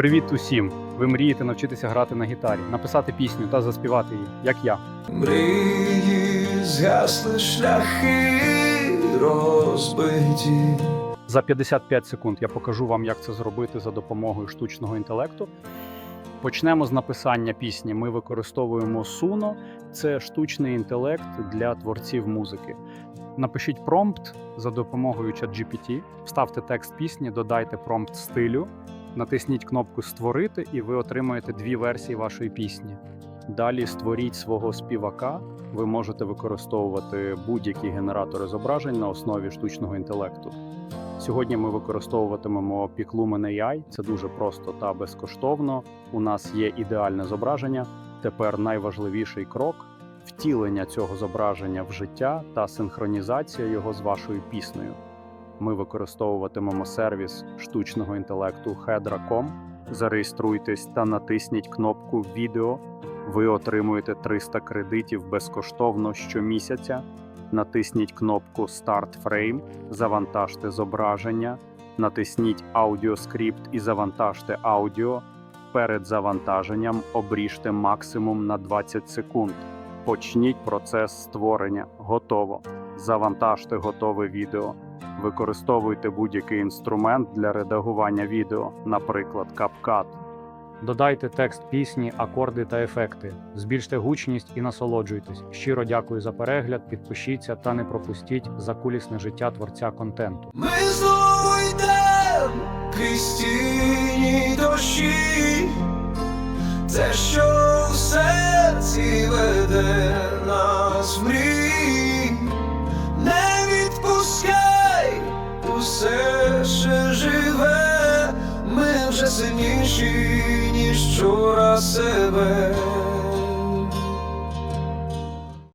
Привіт усім! Ви мрієте навчитися грати на гітарі, написати пісню та заспівати її, як я. Мрії згасли шляхи розбиті. За 55 секунд я покажу вам, як це зробити за допомогою штучного інтелекту. Почнемо з написання пісні. Ми використовуємо Suno. Це штучний інтелект для творців музики. Напишіть промпт за допомогою ChatGPT, вставте текст пісні, додайте промпт стилю, натисніть кнопку Створити, і ви отримаєте дві версії вашої пісні. Далі створіть свого співака. Ви можете використовувати будь-які генератори зображень на основі штучного інтелекту. Сьогодні ми використовуватимемо Piclumen AI. Це дуже просто та безкоштовно. У нас є ідеальне зображення. Тепер найважливіший крок втілення цього зображення в життя та синхронізація його з вашою піснею. Ми використовуватимемо сервіс штучного інтелекту Hedra.com. Зареєструйтесь та натисніть кнопку Відео. Ви отримуєте 300 кредитів безкоштовно щомісяця. Натисніть кнопку Start Frame, завантажте зображення, натисніть аудіоскрипт і завантажте аудіо. Перед завантаженням обріжте максимум на 20 секунд. Почніть процес створення. Готово. Завантажте готове відео. Використовуйте будь-який інструмент для редагування відео, наприклад, CapCut. Додайте текст пісні, акорди та ефекти. Збільште гучність і насолоджуйтесь. Щиро дякую за перегляд. Підпишіться та не пропустіть закулісне життя творця контенту. Ми знову йдем крізь тіні дощі, те, що в серці веде нас сильніші, ніж вчора себе.